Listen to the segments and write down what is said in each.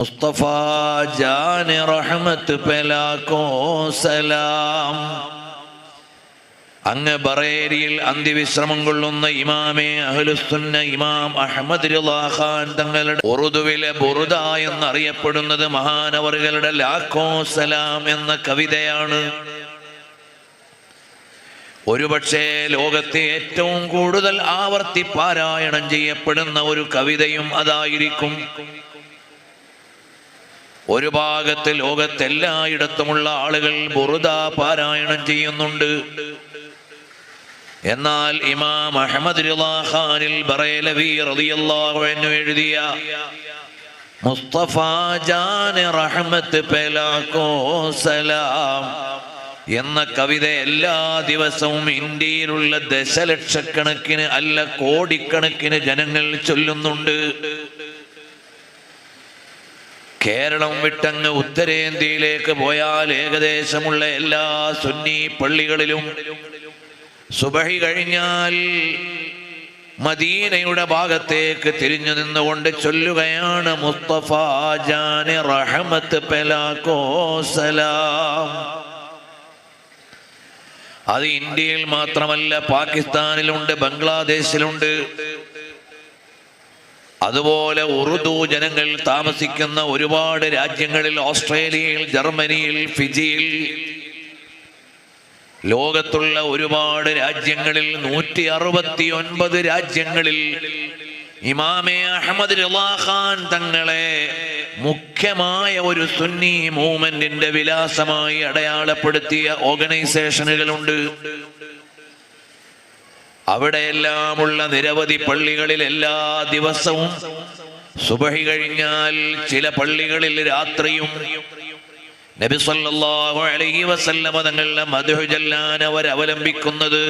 മുസ്തഫ ജാനി റഹ്മത്ത് പെലാക്കോ സലാം. അങ്ങ് ബറേരിയിൽ അന്ത്യവിശ്രമം കൊള്ളുന്ന ഇമാമെ അഹ്ലുസുന്ന ഇമാം അഹമ്മദ് ഖാൻ തങ്ങളുടെ ഉറുദുവിലെ ബുറുദ എന്നറിയപ്പെടുന്നത് മഹാനവറുകളുടെ ലാക്കോ സലാം എന്ന കവിതയാണ്. ഒരുപക്ഷെ ലോകത്തെ ഏറ്റവും കൂടുതൽ ആവർത്തി പാരായണം ചെയ്യപ്പെടുന്ന ഒരു കവിതയും അതായിരിക്കും. ഒരു ഭാഗത്ത് ലോകത്തെല്ലായിടത്തുമുള്ള ആളുകൾ ബുറുദ പാരായണം ചെയ്യുന്നുണ്ട്. എന്നാൽ ഇമാം അഹമ്മദ് റിലാഹാനിൽ ബറേലവി റളിയല്ലാഹു അൻഹു എഴുതിയ മുസ്തഫ റഹ്മത്ത് പെലാക്കോ സലാം എന്ന കവിത എല്ലാ ദിവസവും ഇന്ത്യയിലുള്ള ദശലക്ഷക്കണക്കിന് അല്ല കോടിക്കണക്കിന് ജനങ്ങൾ ചൊല്ലുന്നുണ്ട്. കേരളം വിട്ടങ്ങ് ഉത്തരേന്ത്യയിലേക്ക് പോയാൽ ഏകദേശമുള്ള എല്ലാ സുന്നി പള്ളികളിലും സുബഹി കഴിഞ്ഞാൽ മദീനയുടെ ഭാഗത്തേക്ക് തിരിഞ്ഞു നിന്നുകൊണ്ട് ചൊല്ലുകയാണ് മുസ്തഫ ജാനെ റഹമത്ത് പെലാക്കോസലാം അത് ഇന്ത്യയിൽ മാത്രമല്ല പാകിസ്ഥാനിലുണ്ട് ബംഗ്ലാദേശിലുണ്ട്. അതുപോലെ ഉറുദു ജനങ്ങൾ താമസിക്കുന്ന ഒരുപാട് രാജ്യങ്ങളിൽ ഓസ്ട്രേലിയയിൽ ജർമ്മനിയിൽ ഫിജിയിൽ ലോകത്തുള്ള ഒരുപാട് രാജ്യങ്ങളിൽ നൂറ്റി അറുപത്തി ഒൻപത് രാജ്യങ്ങളിൽ ഇമാമെ അഹമ്മദ് ഖാൻ തങ്ങളെ മുഖ്യമായ ഒരു സുന്നി മൂവ്മെന്റിന്റെ വിലാസമായി അടയാളപ്പെടുത്തിയ ഓർഗനൈസേഷനുകളുണ്ട്. അവിടെയെല്ലാമുള്ള നിരവധി പള്ളികളിൽ എല്ലാ ദിവസവും സുബഹി കഴിഞ്ഞാൽ ചില പള്ളികളിൽ രാത്രിയും നബി സല്ലല്ലാഹു അലൈഹി വസല്ലമ തങ്ങളുടെ മദ്ഹു ചൊല്ലാൻ അവർ അവലംബിക്കുന്നത്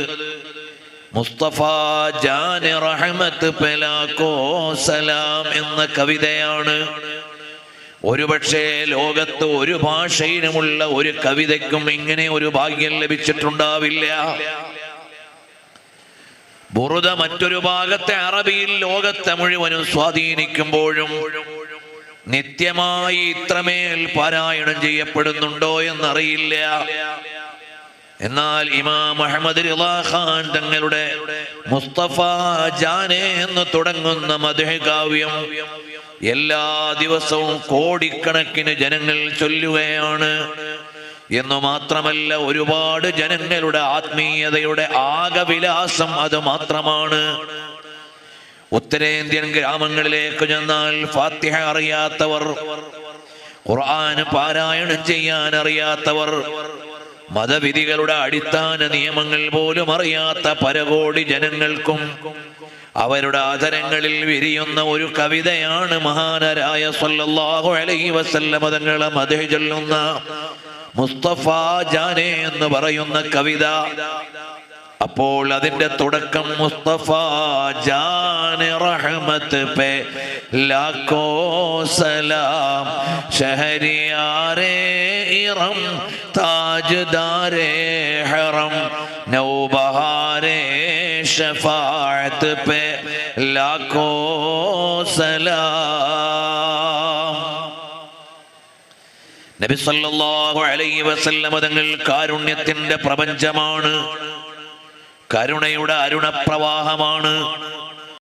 മുസ്തഫ ജാൻ റഹ്മത്ത് പെലാക്കോ സലാം എന്ന കവിതയാണ്. ഒരുപക്ഷെ ലോകത്ത് ഒരു ഭാഷയിലുമുള്ള ഒരു കവിതയ്ക്കും ഇങ്ങനെ ഒരു ഭാഗ്യം ലഭിച്ചിട്ടുണ്ടാവില്ല. ബുറുദ മറ്റൊരു ഭാഗത്തെ അറബിയിൽ ലോകത്തെ മുഴുവനും സ്വാധീനിക്കുമ്പോഴും നിത്യമായി ഇത്രമേൽ പാരായണം ചെയ്യപ്പെടുന്നുണ്ടോ എന്നറിയില്ല. എന്നാൽ ഇമാം അഹമ്മദ് ഖാൻ തങ്ങളുടെ മുസ്തഫ ജാനെ എന്ന് തുടങ്ങുന്ന മധുഹകാവ്യം എല്ലാ ദിവസവും കോടിക്കണക്കിന് ജനങ്ങൾ ചൊല്ലുകയാണ്. എന്നു മാത്രമല്ല ഒരുപാട് ജനങ്ങളുടെ ആത്മീയതയുടെ ആകവിലാസം അത് മാത്രമാണ്. ഉത്തരേന്ത്യൻ ഗ്രാമങ്ങളിലേക്ക് ചെന്നാൽ ഫാത്തിഹ അറിയാത്തവർ ഖുർആൻ പാരായണം ചെയ്യാൻ അറിയാത്തവർ മതവിധികളുടെ അടിസ്ഥാന നിയമങ്ങൾ പോലും അറിയാത്ത പരകോടി ജനങ്ങൾക്കും അവരുടെ ആദരങ്ങളിൽ വിരിയുന്ന ഒരു കവിതയാണ് മഹാനരായ സല്ലല്ലാഹു അലൈഹി വസല്ലമ തങ്ങളെ മധു ചൊല്ലുന്ന മുസ്തഫ ജാനെ എന്ന് പറയുന്ന കവിത. അപ്പോൾ അതിന്റെ തുടക്കം മുസ്തഫ ജാന റഹ്മത്ത് പേ. ലാക്കോ സലാം ഷഹരിയാരേ ഇറം താജ്ദാരേ ഹറം നൗബഹാരേ ഷഫാഅത്ത് പേ. ലാക്കോ സലാം. നബി സല്ലല്ലാഹു അലൈഹി വസല്ലമ കാരുണ്യത്തിന്റെ പ്രപഞ്ചമാണ്. കരുണയുടെ അരുണപ്രവാഹമാണ്.